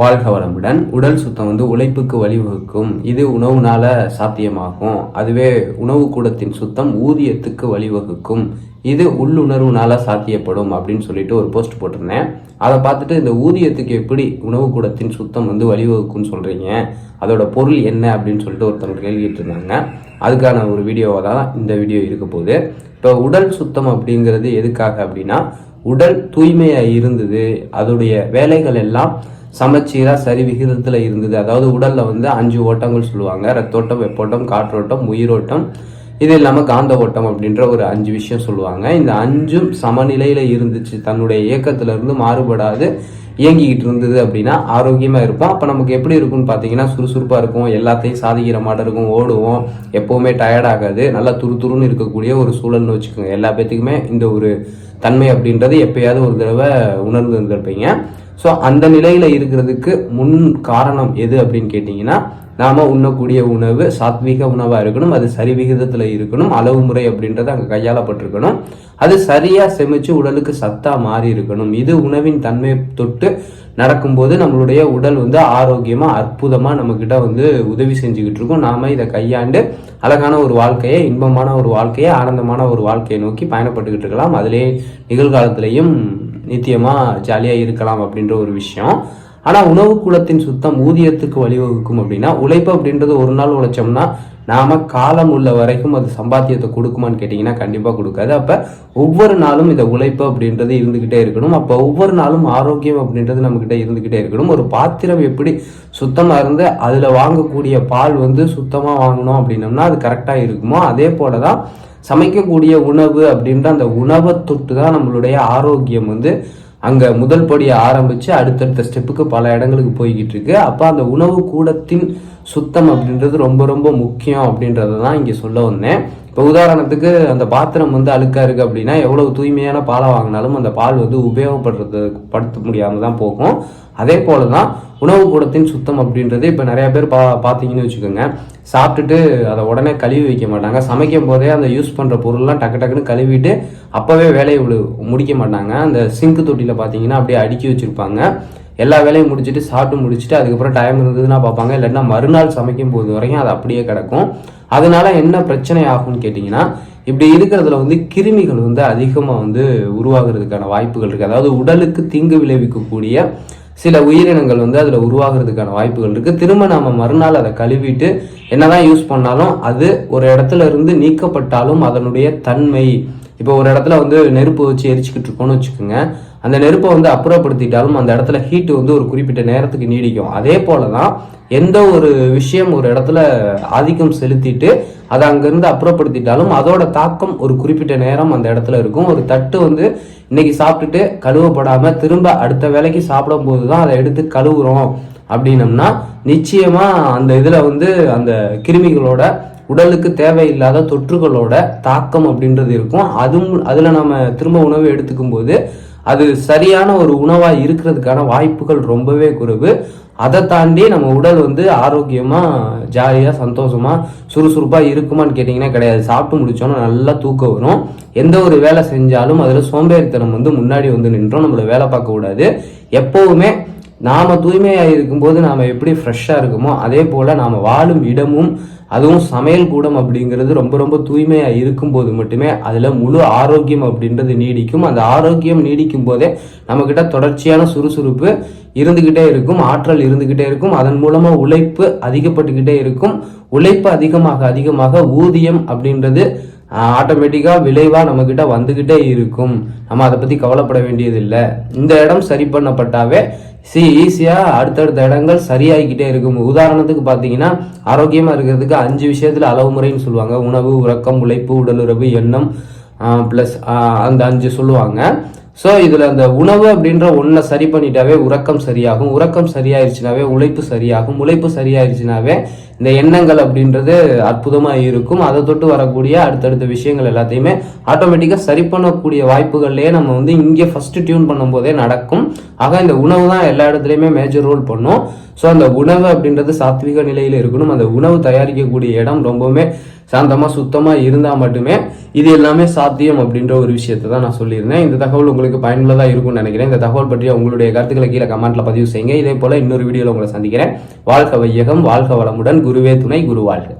வாழ்க வளமுடன். உடல் சுத்தம் வந்து உழைப்புக்கு வழிவகுக்கும். இது உணவுனால சாத்தியமாகும். அதுவே உணவு கூடத்தின் சுத்தம் ஊதியத்துக்கு வழிவகுக்கும். இது உள்ளுணர்வுனால சாத்தியப்படும் அப்படின்னு சொல்லிட்டு ஒரு போஸ்ட் போட்டிருந்தேன். அதை பார்த்துட்டு இந்த ஊதியத்துக்கு எப்படி உணவு கூடத்தின் சுத்தம் வந்து வழிவகுக்கும்னு சொல்றீங்க? அதோட பொருள் என்ன அப்படின்னு சொல்லிட்டு ஒருத்தவங்க கேள்விட்டு இருந்தாங்க அதுக்கான ஒரு வீடியோவை தான் இந்த வீடியோ இருக்க போகுது. இப்போ உடல் சுத்தம் அப்படிங்கிறது எதுக்காக அப்படின்னா உடல் தூய்மையாக இருந்தது. அதோடைய வேலைகள் எல்லாம் சமச்சீராக சரி விகிதத்தில் இருந்தது. அதாவது உடலில் வந்து அஞ்சு ஓட்டங்கள் சொல்லுவாங்க. ரத்தோட்டம் வெப்போட்டம் காற்றோட்டம் உயிரோட்டம் இது இல்லாமல் காந்த ஓட்டம் அப்படின்ற ஒரு அஞ்சு விஷயம் சொல்லுவாங்க. இந்த அஞ்சும் சமநிலையில் இருந்துச்சு. தன்னுடைய இயக்கத்திலிருந்து மாறுபடாது. இயங்கிக்கிட்டு இருந்தது அப்படின்னா ஆரோக்கியமாக இருப்போம். அப்போ நமக்கு எப்படி இருக்கும்னு பார்த்தீங்கன்னா சுறுசுறுப்பாக இருக்கும். எல்லாத்தையும் சாதிக்கிற மாதிரி இருக்கும். ஓடுவோம். எப்போவுமே டயர்ட் ஆகாது. நல்லா துரு துருன்னு இருக்கக்கூடிய ஒரு சூழல்னு வச்சுக்கோங்க. எல்லா பேத்துக்குமே இந்த ஒரு தன்மை அப்படின்றது எப்பயாவது ஒரு தடவை உணர்ந்து இருந்திருப்பீங்க ஸோ அந்த நிலையில் இருக்கிறதுக்கு முன் காரணம் எது அப்படின்னு கேட்டிங்கன்னா நாம் உண்ணக்கூடிய உணவு சாத்வீக உணவாக இருக்கணும் அது சரி விகிதத்தில் இருக்கணும் அளவு முறை அப்படின்றது அங்கே கையாளப்பட்டிருக்கணும். அது சரியாக செமிச்சு உடலுக்கு சத்தாக மாறி இருக்கணும். இது உணவின் தன்மை தொட்டு நடக்கும்போது நம்மளுடைய உடல் வந்து ஆரோக்கியமாக அற்புதமாக நம்மக்கிட்ட வந்து உதவி செஞ்சுக்கிட்டு இருக்கும். நாம் இதை கையாண்டு அழகான ஒரு வாழ்க்கையை இன்பமான ஒரு வாழ்க்கையை ஆனந்தமான ஒரு வாழ்க்கையை நோக்கி பயணப்பட்டுக்கிட்டு இருக்கலாம். அதிலே நிகழ்காலத்திலையும் நித்தியமாக ஜாலியாக இருக்கலாம் அப்படின்ற ஒரு விஷயம். ஆனால் உணவு குலத்தின் சுத்தம் ஊதியத்துக்கு வழிவகுக்கும் அப்படின்னா உழைப்பு அப்படின்றது ஒரு நாள் உழைச்சோம்னா நாம காலம் உள்ள வரைக்கும் அது சம்பாத்தியத்தை கொடுக்குமான்னு கேட்டிங்கன்னா கண்டிப்பாக கொடுக்காது. அப்போ ஒவ்வொரு நாளும் இந்த உழைப்பு அப்படின்றது இருந்துக்கிட்டே இருக்கணும். அப்போ ஒவ்வொரு நாளும் ஆரோக்கியம் அப்படின்றது நம்மக்கிட்ட இருந்துக்கிட்டே இருக்கணும். ஒரு பாத்திரம் எப்படி சுத்தமாக இருந்து அதில் வாங்கக்கூடிய பால் வந்து சுத்தமாக வாங்கணும் அப்படின்னம்னா அது கரெக்டாக இருக்குமோ? அதே போலதான் சமைக்கக்கூடிய உணவு அப்படின்ற அந்த உணவை தொட்டு தான் நம்மளுடைய ஆரோக்கியம் வந்து அங்கே முதல் படியை ஆரம்பித்து அடுத்தடுத்த ஸ்டெப்புக்கு பல இடங்களுக்கு போய்கிட்டு இருக்கு. அப்போ அந்த உணவு கூடத்தின் சுத்தம் அப்படின்றது ரொம்ப ரொம்ப முக்கியம் அப்படின்றத தான் இங்கே சொல்ல வந்தேன். இப்போ உதாரணத்துக்கு அந்த பாத்திரம் வந்து அழுக்காக இருக்குது அப்படின்னா எவ்வளோ தூய்மையான பாலை வாங்கினாலும் அந்த பால் வந்து உபயோகப்படுறது படுத்த முடியாமல் தான் போகும். அதே போல தான் உணவு கூடத்தின் சுத்தம் அப்படின்றது இப்போ நிறையா பேர் பா பார்த்தீங்கன்னு வச்சுக்கோங்க. சாப்பிட்டுட்டு அதை உடனே கழுவி வைக்க மாட்டாங்க. சமைக்கும் போதே அந்த யூஸ் பண்ணுற பொருள்லாம் டக்கு டக்குன்னு கழுவிட்டு அப்போவே வேலையை விடு- முடிக்க மாட்டாங்க. அந்த சிங்கு தொட்டியில் பார்த்தீங்கன்னா அப்படியே அடுக்கி வச்சுருப்பாங்க. எல்லா வேலையும் முடிச்சுட்டு சாப்பிட்டு முடிச்சுட்டு அதுக்கப்புறம் டைம் இருந்ததுன்னா பார்ப்பாங்க. இல்லைன்னா மறுநாள் சமைக்கும் போது வரைக்கும் அது அப்படியே கிடக்கும். அதனால என்ன பிரச்சனை ஆகும்னு கேட்டிங்கன்னா இப்படி இருக்கிறதுல வந்து கிருமிகள் வந்து அதிகமாக வந்து உருவாகிறதுக்கான வாய்ப்புகள் இருக்குது அதாவது உடலுக்கு தீங்கு விளைவிக்கக்கூடிய சில உயிரினங்கள் வந்து அதில் உருவாகிறதுக்கான வாய்ப்புகள் இருக்குது திரும்ப நாம் மறுநாள் அதை கழுவிட்டு என்னதான் யூஸ் பண்ணாலும் அது ஒரு இடத்துல இருந்து நீக்கப்பட்டாலும் அதனுடைய தன்மை இப்போ ஒரு இடத்துல வந்து நெருப்பு வச்சு எரிச்சுக்கிட்டு இருக்கோம்னு வச்சுக்கோங்க. அந்த நெருப்பை வந்து அப்புறப்படுத்திட்டாலும் அந்த இடத்துல ஹீட்டு வந்து ஒரு குறிப்பிட்ட நேரத்துக்கு நீடிக்கும். அதே போல தான் எந்த ஒரு விஷயம் ஒரு இடத்துல ஆதிக்கம் செலுத்திட்டு அதை அங்கேருந்து அப்புறப்படுத்திட்டாலும் அதோட தாக்கம் ஒரு குறிப்பிட்ட நேரம் அந்த இடத்துல இருக்கும். ஒரு தட்டு வந்து இன்னைக்கு சாப்பிட்டுட்டு கழுவப்படாமல் திரும்ப அடுத்த வேலைக்கு சாப்பிடும் போது தான் அதை எடுத்து கழுவுறோம் அப்படின்னம்னா நிச்சயமாக அந்த இதில் வந்து அந்த கிருமிகளோட உடலுக்கு தேவையில்லாத தொற்றுகளோட தாக்கம் அப்படின்றது இருக்கும். அதுவும் அதில் நம்ம திரும்ப உணவு எடுத்துக்கும் போது அது சரியான ஒரு உணவாக இருக்கிறதுக்கான வாய்ப்புகள் ரொம்பவே குறைவு. அதை தாண்டி நம்ம உடல் வந்து ஆரோக்கியமாக ஜாலியாக சந்தோஷமாக சுறுசுறுப்பாக இருக்குமான்னு கேட்டிங்கன்னா கிடையாது. சாப்பிட்டு முடிச்சோன்னா நல்லா தூக்கம் வரும். எந்த ஒரு வேலை செஞ்சாலும் அதில் சோம்பேறித்தனம் வந்து முன்னாடி வந்து நின்றோம். நம்மள வேலை பார்க்கக்கூடாது எப்போவுமே நாம் தூய்மையாக இருக்கும்போது நாம் எப்படி ஃப்ரெஷ்ஷாக இருக்குமோ அதே போல் நாம் வாழும் இடமும் அதுவும் சமையல் கூடம் அப்படிங்கிறது ரொம்ப ரொம்ப தூய்மையாக இருக்கும்போது மட்டுமே அதில் முழு ஆரோக்கியம் அப்படின்றது நீடிக்கும். அந்த ஆரோக்கியம் நீடிக்கும் போதே நம்மக்கிட்ட தொடர்ச்சியான சுறுசுறுப்பு இருந்துக்கிட்டே இருக்கும் ஆற்றல் இருந்துக்கிட்டே இருக்கும். அதன் மூலமாக உழைப்பு அதிகப்பட்டுக்கிட்டே இருக்கும். உழைப்பு அதிகமாக அதிகமாக ஊதியம் அப்படின்றது ஆட்டோமேட்டிக்காக விளைவாக நம்மக்கிட்ட வந்துக்கிட்டே இருக்கும். நம்ம அதை பற்றி கவலைப்பட வேண்டியது இல்லை இந்த இடம் சரி பண்ணப்பட்டாவே சி ஈஸியாக அடுத்தடுத்த இடங்கள் சரியாகிக்கிட்டே இருக்கும். உதாரணத்துக்கு பார்த்தீங்கன்னா ஆரோக்கியமாக இருக்கிறதுக்கு அஞ்சு விஷயத்தில் அளவு முறைன்னு சொல்லுவாங்க. உணவு உறக்கம் உழைப்பு உடலுறவு எண்ணம் ப்ளஸ் அந்த அஞ்சு சொல்லுவாங்க. ஸோ இதில் அந்த உணவு அப்படின்ற ஒன்றை சரி பண்ணிட்டாவே உறக்கம் சரியாகும். உறக்கம் சரியாயிருச்சுனாவே உழைப்பு சரியாகும். உழைப்பு சரியாயிருச்சுனாவே இந்த எண்ணங்கள் அப்படின்றது அற்புதமாக இருக்கும். அதை தொட்டு வரக்கூடிய அடுத்தடுத்த விஷயங்கள் எல்லாத்தையுமே ஆட்டோமேட்டிக்கா சரி பண்ணக்கூடிய வாய்ப்புகள்லயே நம்ம வந்து இங்கே ஃபர்ஸ்ட் டியூன் பண்ணும்போதே நடக்கும். ஆக இந்த உணவு தான் எல்லா இடத்துலையுமே மேஜர் ரோல் பண்ணும். ஸோ அந்த உணவு அப்படின்றது சாத்விக நிலையில் இருக்கணும். அந்த உணவு தயாரிக்கக்கூடிய இடம் ரொம்பவுமே சாந்தமா சுத்தமாக இருந்தால் மட்டுமே இது எல்லாமே சாத்தியம் அப்படின்ற ஒரு விஷயத்தை தான் நான் சொல்லியிருந்தேன். இந்த தகவல் உங்களுக்கு பயனுள்ளதாக இருக்கும்னு நினைக்கிறேன். இந்த தகவல் பற்றி உங்களுடைய கருத்துக்களை கீழே கமெண்ட்டில் பதிவு செய்யுங்க. இதே போல இன்னொரு வீடியோவில் உங்களை சந்திக்கிறேன். வாழ்க வையகம் வாழ்க வளமுடன். குருவே துணை குரு வாழ்க